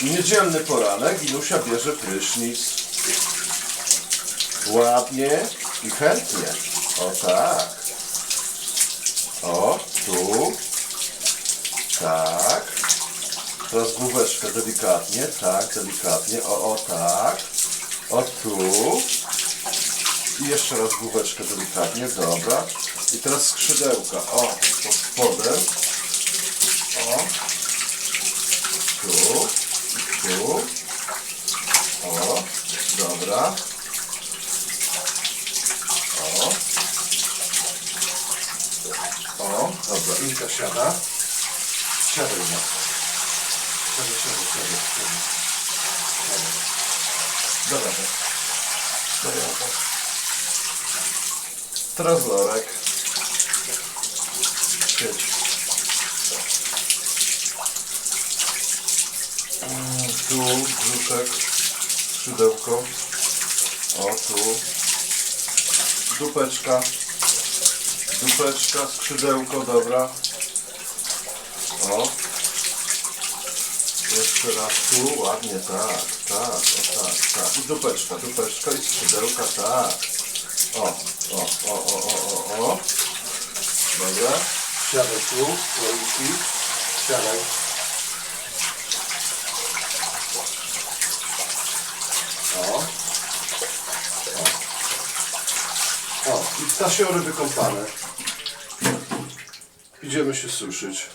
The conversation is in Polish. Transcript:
Niedzielny poranek, Inusia bierze prysznic. Ładnie i chętnie. O tak. O, tu. Tak. Teraz główeczkę delikatnie, tak, delikatnie. O, o, tak. O, tu. I jeszcze raz główeczkę delikatnie, dobra. I teraz skrzydełka. O, pod spodem. O. Tu. I tu. O, dobra. O. O, dobra, Inka siada. Siadaj na. Siadaj, siadaj, siadaj, siadaj. Siadaj. Dobra. Dobra. Teraz Lorek. Mm, Tu brzuszek, skrzydełko. O, tu. Dupeczka. Dupeczka, skrzydełko, dobra. O. Jeszcze raz tu, ładnie, tak, tak, o tak, tak. I dupeczka, dupeczka i skrzydełka, tak. O, o, o, o, o, o, o. Dobra. Siadaj tu, słoiki. Siadaj. O. O. O, i ptasiory wykąpane. Idziemy się suszyć.